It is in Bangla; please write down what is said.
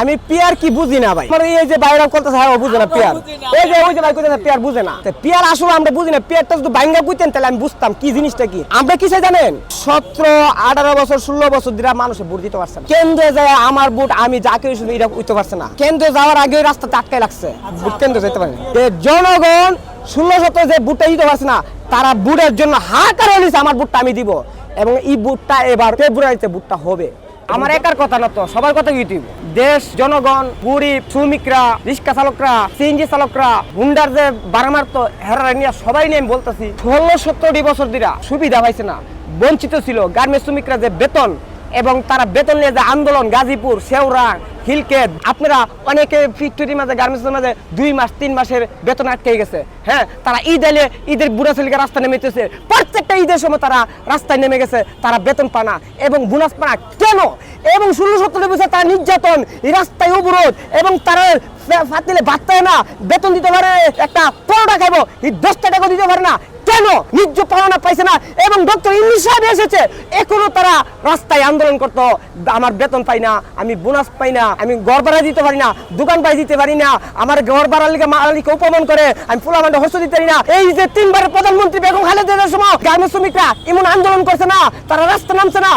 আমি পিয়ার কি বুঝি না ভাই? আমার এই যে বাইরে করতেছে হ্যাঁ বুঝে না পিয়ার। এই যে ওই যে ভাই কইতেছে পিয়ার বুঝে না। তো পিয়ার আসলে আমরা বুঝি না পিয়ারটা যদি বাইঙ্গা কইতেন তাহলে আমি বুঝতাম কি জিনিসটা কি। আমরা কিসে জানেন? সতেরো আঠারো বছর ষোলো বছর ধরে মানুষে ভোট দিতে পারছে না। কেন্দ্রে যায় আমার ভোট আমি যাকে শুধু এটা উঠতে পারছে না। কেন্দ্রে যাওয়ার আগে ওই রাস্তাতে আটকায় লাগছে ভোট কেন্দ্রে যেতে পারে যে জনগণ ষোলো শতক যে ভোটটা দিতে পারছে না তারা বুটের জন্য হাহাকার হয়েছে আমার বুটটা আমি দিব। এবং এই বুটটা এবার ফেব্রুয়ারিতে ভোটটা হবে। আমার একার কথা না তো সবার কথা ইউটিউব দেশ জনগণ গরিব শ্রমিকরা রিক্সা চালকরা সিএনজি চালকরা হুন্ডার যে বারামার তো হেরারা নিয়ে সবাই নিয়ে আমি বলতেছি ষোলো সত্তরটি বছর দিরা সুবিধা পাইছে না বঞ্চিত ছিল। গার্মেন্টস শ্রমিকরা যে বেতন এবং তারা বেতন নিয়ে যে আন্দোলন গাজীপুর শেওরা হিলকেট আপনারা অনেকে ফ্যাক্টরির মাঝে, গার্মেন্টসের মাঝে দুই মাস, তিন মাসের বেতন আটকে গেছে। হ্যাঁ তারা ঈদ এলে ঈদের বুড়া ছেলেকে রাস্তা নেমেতেছে প্রত্যেকটা ঈদের সময় তারা রাস্তায় নেমে গেছে, তারা বেতন পানা এবং বোনাস পানা কেন? এবং ষোলো সত্তর বছর তারা নির্যাতন রাস্তায় অবরোধ, এবং তারা ফাতিলে ভাত না। বেতন দিতে পারে, একটা পরোটা খাব, এই দশটা টাকা দিতে পারে না। কেন নিজ পাওনা পাইছে না? এবং ডক্টর ইংলিশ সাহেব এসেছে। এখনও তারা রাস্তায় আন্দোলন করতো। আমার বেতন পাই না, আমি বোনাস পাই না, আমি ঘর ভাড়া দিতে পারি না দোকান পাই দিতে পারি না, আমার ঘর ভাড়ার লিখে মালিককে উপমান করে, আমি ফুলামান্ডে হস্ত দিতে পারি না। এই যে তিনবার প্রধানমন্ত্রী বেগম খালেদা সময় গ্রামের শ্রমিকরা এমন আন্দোলন করছে না, তারা রাস্তা নামছে না।